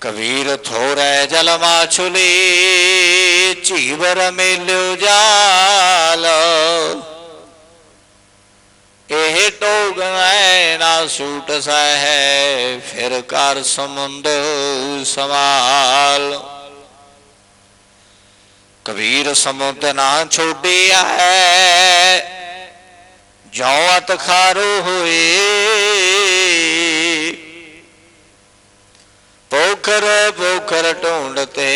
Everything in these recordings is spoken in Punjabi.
ਕਬੀਰ ਥੋੜੈ ਜਲ ਮਾਛੁਲੀ ਚੀਵਰ ਮੇਲਿਓ ਜਾਲ। ਇਹ ਟੋਗਣੈ ਨਾ ਸੂਟ ਸਹਿ, ਫਿਰ ਕਰ ਸਮੁੰਦ ਸਮਾਲ ਕਬੀਰ ਸਮੁੰਦ ਨਾ ਛੋੜਿਆ ਹੈ ਜਉ ਅਤ ਖਾਰੂ ਹੋਏ ਮੁਖਰ ਬੋਖਰ ਢੂੰਡਤੇ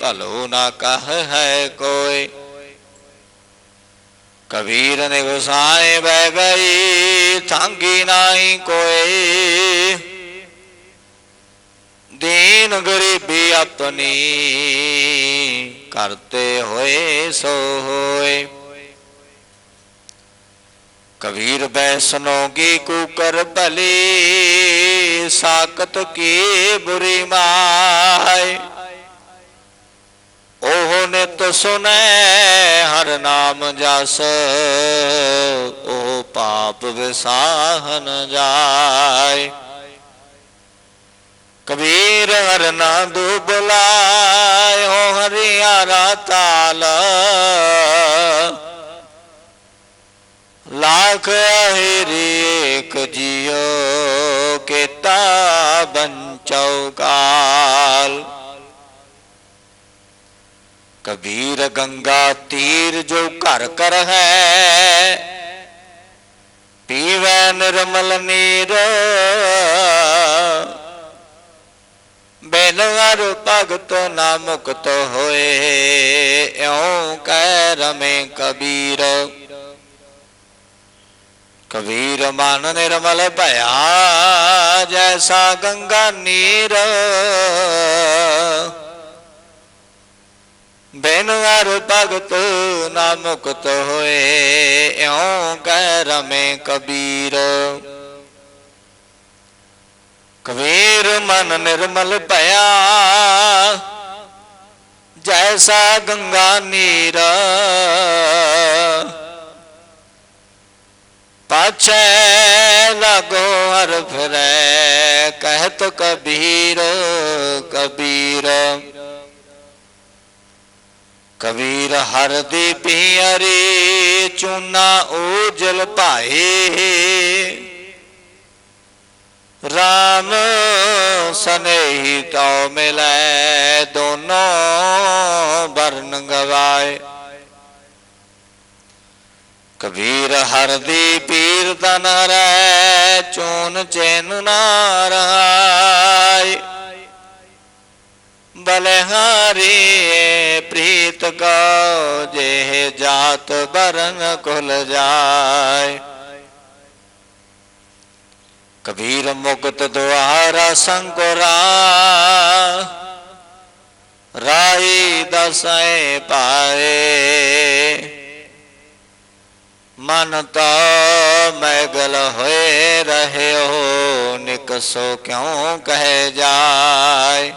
ਭਲੋ ਨਾ ਕਹ ਹੈ ਕੋਈ। ਕਬੀਰ ਨੇ ਗੁਸਾਏ ਬੈ ਗਈ, ਥਾਂਗੀ ਨਹੀਂ ਕੋਈ। ਦੀਨ ਗਰੀਬੀ ਆਪਣੀ ਕਰਤੇ ਹੋਏ ਸੋ ਹੋਏ। ਕਬੀਰ ਬੈਸਨੋਗੀ ਕੂਕਰ ਭਲੀ ਸਾਕਤ ਕੀ ਬੁਰੀ ਮਾਇ ਉਹ ਨਿਤ ਸੁਨੈ, ਹਰ ਨਾਮ ਜਸ। ਉਹ ਪਾਪ ਵਿਸਾਹਨ ਜਾਏ। ਕਬੀਰ ਹਰ ਨਾ ਦੁਬਲਾਇ ਹੋ ਹਰਿਆਰਾ ਤਾਲ। ਲਾਖ ਹਰੀ ਇੱਕ ਜੀਓ। पंचौकाल कबीर गंगा तीर जो घर कर है पीवे निर्मल नीर बेनवर भगत ना मुक्त होए यूं कह रमे कबीर ਕਬੀਰ ਮਨ ਨਿਰਮਲ ਭਇਆ, ਜੈਸਾ ਗੰਗਾ ਨੀਰ। ਬਿਨ ਅਰ ਭਗਤ ਨਾ ਮੁਕਤ ਹੋਏ ਓ ਕਹਿ ਰਮੇ ਕਬੀਰ। ਕਬੀਰ ਮਨ ਨਿਰਮਲ ਭਇਆ, ਜੈਸਾ ਗੰਗਾ ਨੀਰ। पाछे लागो हर फिरे कहत ਕਬੀਰ ਕਬੀਰ। ਕਬੀਰ ਹਰ ਦੀ ਪਿਆਰੀ, ਚੂਨਾ ਜਲ ਭਾਏ। ਰਾਮ ਸਨੇਹੀ ਤੋ ਮਿਲੈ ਕਬੀਰ ਹਰ ਦੀ ਪੀਰ ਤਨ ਰਹਿ ਚੋਨ ਚੈਨ ਨਾ ਰਹਾਈ ਬਲਹਾਰੀ ਪ੍ਰੀਤ ਕੋ ਜੇ ਜਾਤ ਬਰਨ ਕੁਲ ਜਾਏ। ਕਬੀਰ ਮੁਕਤ ਦੁਆਰਾ ਸੰਕੁਰਾ ਰਾਈ ਦਸੈ ਪਾਏ। ਮਨ ਤਾ ਮੈਗਲ ਹੋਏ ਰਹਿਓ ਨਿਕਸੋ ਕਿਉ ਕਹੇ ਜਾਏ?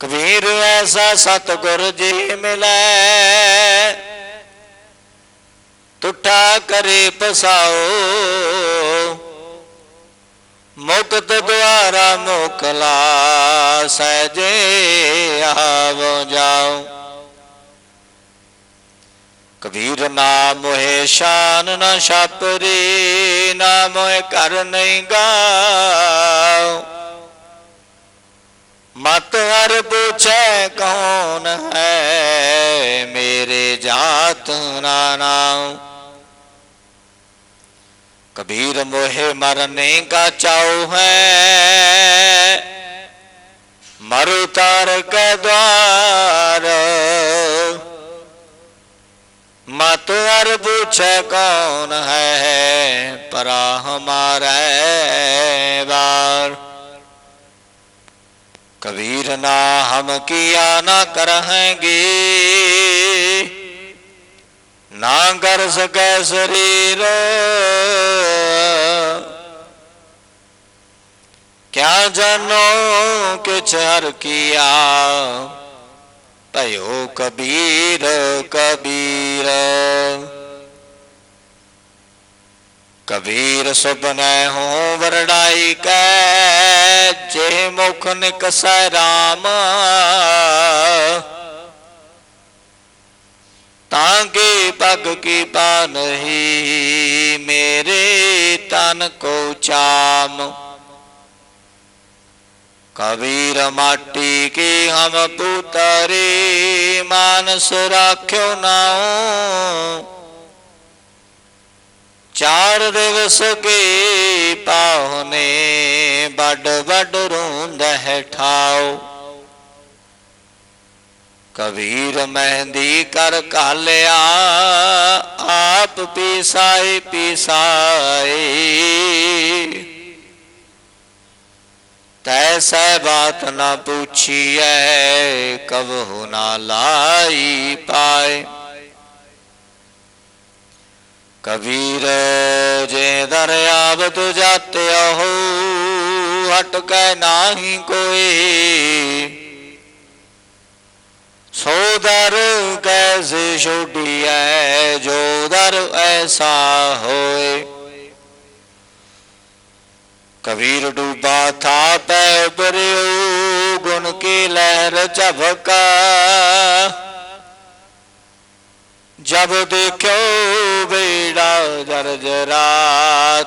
ਕਬੀਰ ਐਸਾ ਸਤਗੁਰ ਜੀ ਮਿਲੈ ਟੁੱਟਾ ਕਰੇ ਪਸਾਓ। ਮੁਕਤ ਦੁਆਰਾ ਮੁਕਲਾ ਸਹਜੇ ਆਵੋ ਜਾਓ। ਕਬੀਰ ਨਾਮ ਹੈ ਸ਼ਾਨ ਨਾ ਛਾਪਰੇ ਨਾਮ ਹੈ ਕਰ ਨਹੀਂ ਗਾਉ। ਮਤ ਹਰ ਪੁੱਛੈ ਕੌਣ ਹੈ, ਮੇਰੇ ਜਾਤ ਨਾ ਨਾਮ ਕਬੀਰ ਮੋਹੇ ਮਰਨੇ ਕਾ ਚਾਉ ਹੈ, ਮਰ ਤਾਰ ਕੇ ਦਵਾਰ। पर पूछे कौन है? परा हमारा बार कबीर ना हम किया ना करहेंगे ना कर सके शरीर। क्या जानो कुछ हर किया? ਭਇਓ ਕਬੀਰ ਕਬੀਰ। ਕਬੀਰ ਸੁਪਨੈ ਹੋ ਵਰੜਾਈ ਕੈ, ਜੇ ਮੁਖ ਨਿਕਸੈ RAM ਤਾਂ ਕੇ ਪਗ ਕੀ ਪਾ ਨਹੀਂ ਮੇਰੇ, ਤਨ ਕੋ ਚਾਮ। ਕਬੀਰ ਮਾਟੀ ਕੀ ਹਮ ਪੁਤਰੀ, ਮਾਨਸ ਰਾਖਿਓ ਨਾਉ। ਚਾਰ ਦਿਵਸ ਕੀ ਪਾਹੁਨੇ, ਵੱਡ ਵੱਡ ਰੋਂਦਹਿ ਠਾਉ। ਕਬੀਰ ਮਹਿੰਦੀ ਕਰ ਕਾਲਿਆ ਆਪ ਪੀਸਾਈ ਪੀਸਾਈ ਤੈਸੈ ਬਾਤ ਨਾ ਪੁੱਛੀਐ ਕਬਹੁ ਨਾ ਲਾਈ ਪਾਏ। ਕਬੀਰ ਜੇ ਦਰਿਆਵ ਤੁ ਜਾਤਿਆ ਹੋ ਨਾਹੀ ਕੋਈ। ਸੋ ਦਰ ਕੈਸੇ ਛੋਡੀਐ, ਜੋ ਦਰ ਐਸਾ ਹੋਏ। ਕਬੀਰ ਡੂਬਾ ਥਾ ਪੈ ਬਰਿਓ, ਗੁਣ ਕੀ ਲਹਿਰ ਝਬਕਾ। ਜਬ ਦੇਖਿਓ ਬੇੜਾ ਜਰਜਰਾ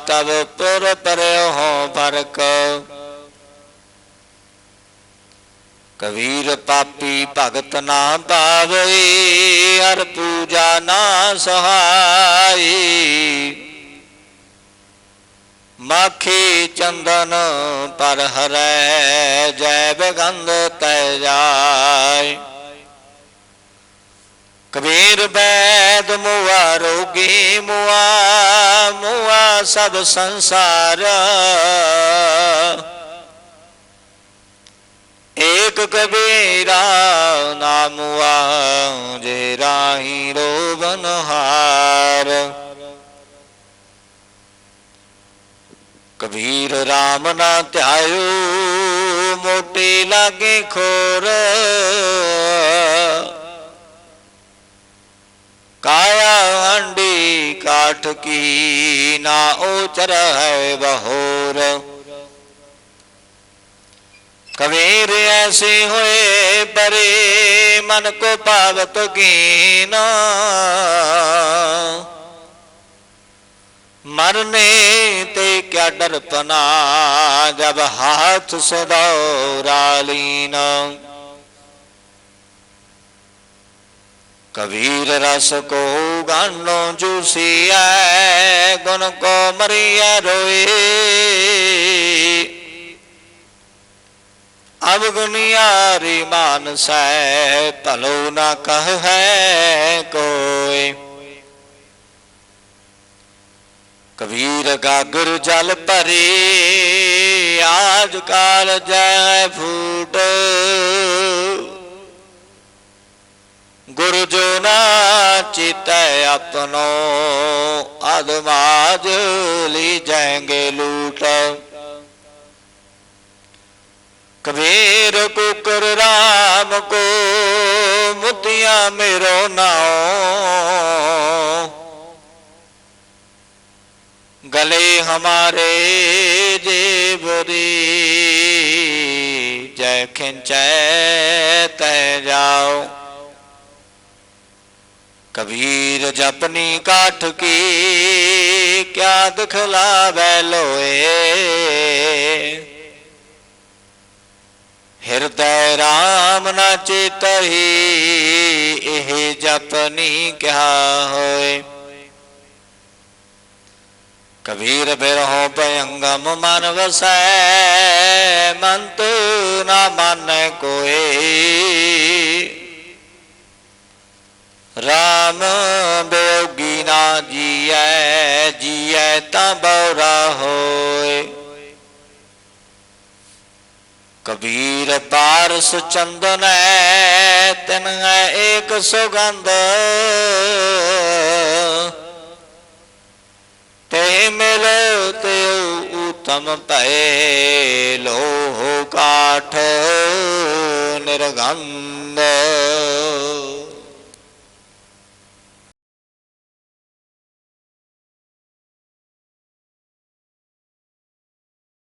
ਤਬ ਪੁਰ ਪਰਿਓ ਹੋ ਫ਼ਰਕ। ਕਬੀਰ ਪਾਪੀ ਭਗਤ ਨਾ ਪਾਵੇ ਹਰ ਪੂਜਾ ਨਾ ਸਹਾਈ। ਮਾਖੀ ਚੰਦਨ ਪਰ ਹਰੈ ਜੈ ਬਗੰਧ ਤੈ ਜਾਏ। ਕਬੀਰ ਬੈਦ ਮੁਆ ਰੋਗੀ ਮੁਆ ਮੁਆ ਸਭ ਸੰਸਾਰ। ਏਕ ਕਬੀਰਾ ਨਾਮੁਆ ਜੇ ਰਾਹੀ ਰੋਵਨ ਹਾਰ। ਕਬੀਰ RAM ਨਾ ਧਿਆਇਓ, ਮੋਟੀ ਲਾਗੇ ਖੋਰ। ਕਾਇਆ ਹੰਡੀ ਕਾਠ ਕੀ ਨਾ ਉਚਰ ਹੈ ਬਹੋਰ। ਕਬੀਰ ਐਸੇ ਹੋਏ ਪਰੇ ਮਨ ਕੋ ਪਾਵਤ ਕੀਨਾ। ਮਰਨੇ ਤੇ ਕਿਆ ਡਰਪਨਾ ਜਬ ਹਾਥ ਸਦੌਰਾ ਲੀਨਾ ਕਬੀਰ ਰਸ ਕੋ ਗਾਨੋ ਜੂਸੀਐ ਗੁਣ ਕੋ ਮਰੀਐ ਰੋਏ ਅਵਗੁਨਿਆਰੀ ਮਾਨਸੈ ਭਲੋ ਨਾ ਕਹ ਹੈ ਕਬੀਰ ਗਾਗਰ ਜਲ ਭਰੇ, ਆਜ ਕਾਲ ਜੈ ਫੂਟ। ਗੁਰ ਜੋ ਨਾ ਚਿਤੈ ਆਪਣੋ ਅਦਮਾਜ ਲੀ ਜਾਏਂਗੇ ਲੂਟ। ਕਬੀਰ ਕੁਕਰ ਰਾਮ ਕੋ ਮੁਤਿਆ ਮੇਰੋ ਨਾਉ। ਗਲੇ ਹਮਾਰੇ ਜੇਬਰੀ ਜੈ ਖਿੰਚੈ, ਤੈ ਜਾਓ। ਕਬੀਰ ਜਪਨੀ ਕਾਠ ਕੀ, ਕਿਆ ਦਿਖਲਾਵੇ ਲੋਏ। ਹਿਰਦੈ RAM ਨਾ ਚੇਤਹੀ, ਇਹ ਜਪਨੀ ਕਿਆ ਹੋਏ। ਕਬੀਰ ਬਿਰਹੋ ਭਯੰਗਮ ਮਨ ਵਸੈ ਮੰਤ ਨਾ ਮਾਨੈ ਕੋਏ। RAM ਬੇਉਗੀ ਨਾ ਜੀਐ ਜੀਐ ਤਾਂ ਬਉਰਾ ਹੋਏ। ਕਬੀਰ ਪਾਰਸ ਚੰਦਨੈ, ਤਿਨ ਹੈ ਏਕ ਸੁਗੰਧ। ਮਿਲ ਤੇ ਉਤਮ ਭਏ ਲੋਹ ਕਾਠ ਨਿਰਗੰਧ।